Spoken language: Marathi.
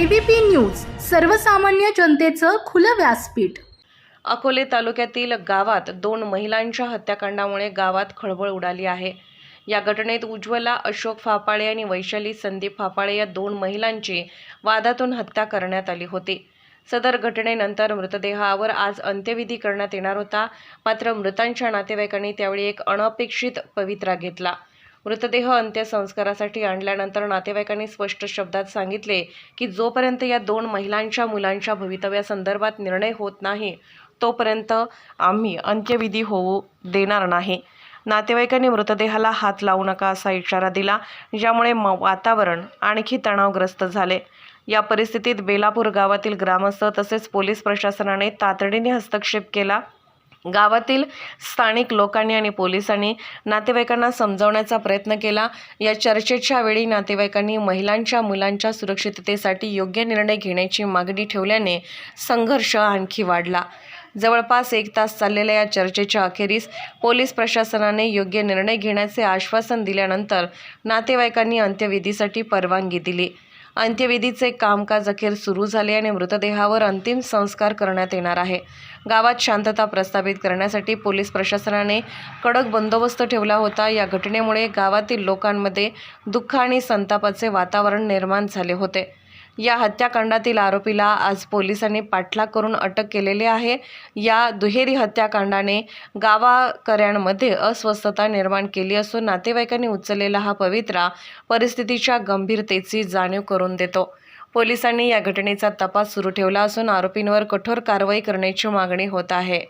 एबीपी न्यूज सर्वसामान्य जनतेचं खुलं व्यासपीठ. अकोले तालुक्यातील गावात दोन महिलांच्या हत्याकांडामुळे गावात खळबळ उडाली आहे. या घटनेत उज्ज्वला अशोक फापाळे आणि वैशाली संदीप फापाळे या दोन महिलांची वादातून हत्या करण्यात आली होती. सदर घटनेनंतर मृतदेहावर आज अंत्यविधी करण्यात येणार होता. मात्र मृतांच्या नातेवाईकांनी त्यावेळी एक अनपेक्षित पवित्रा घेतला. मृतदेह अंत्यसंस्कारासाठी आणल्यानंतर नातेवाईकांनी स्पष्ट शब्दात सांगितले की जोपर्यंत या दोन महिलांच्या मुलांच्या भवितव्यासंदर्भात निर्णय होत नाही तोपर्यंत आम्ही अंत्यविधी होऊ देणार नाही. नातेवाईकांनी मृतदेहाला हात लावू नका असा इशारा दिला ज्यामुळे म वातावरण आणखी तणावग्रस्त झाले. या परिस्थितीत बेलापूर गावातील ग्रामस्थ तसेच पोलीस प्रशासनाने तातडीने हस्तक्षेप केला. गावातील स्थानिक लोकांनी आणि पोलिसांनी नातेवाईकांना समजावण्याचा प्रयत्न केला. या चर्चेच्या वेळी नातेवाईकांनी महिलांच्या मुलांच्या सुरक्षिततेसाठी योग्य निर्णय घेण्याची मागणी ठेवल्याने संघर्ष आणखी वाढला. जवळपास एक तास चाललेल्या या चर्चेच्या अखेरीस पोलीस प्रशासनाने योग्य निर्णय घेण्याचे आश्वासन दिल्यानंतर नातेवाईकांनी अंत्यविधीसाठी परवानगी दिली. अंत्यविधीचे कामकाज अखेर सुरू झाले आणि मृतदेहावर अंतिम संस्कार करण्यात येणार आहे. गावात शांतता प्रस्थापित करण्यासाठी पोलीस प्रशासनाने कडक बंदोबस्त ठेवला होता. या घटनेमुळे गावातील लोकांमध्ये दुःख आणि संतापाचे वातावरण निर्माण झाले होते. या हत्याकांडातील आरोपीला आज पोलिसांनी पाठलाग करून अटक केलेली आहे. या दुहेरी हत्याकांडाने गावाकऱ्यांमध्ये अस्वस्थता निर्माण केली असून नातेवाईकांनी उचललेला हा पवित्रा परिस्थितीच्या गंभीरतेची जाणीव करून देतो. पोलिसांनी या घटनेचा तपास सुरू ठेवला असून आरोपींवर कठोर कारवाई करण्याची मागणी होत आहे.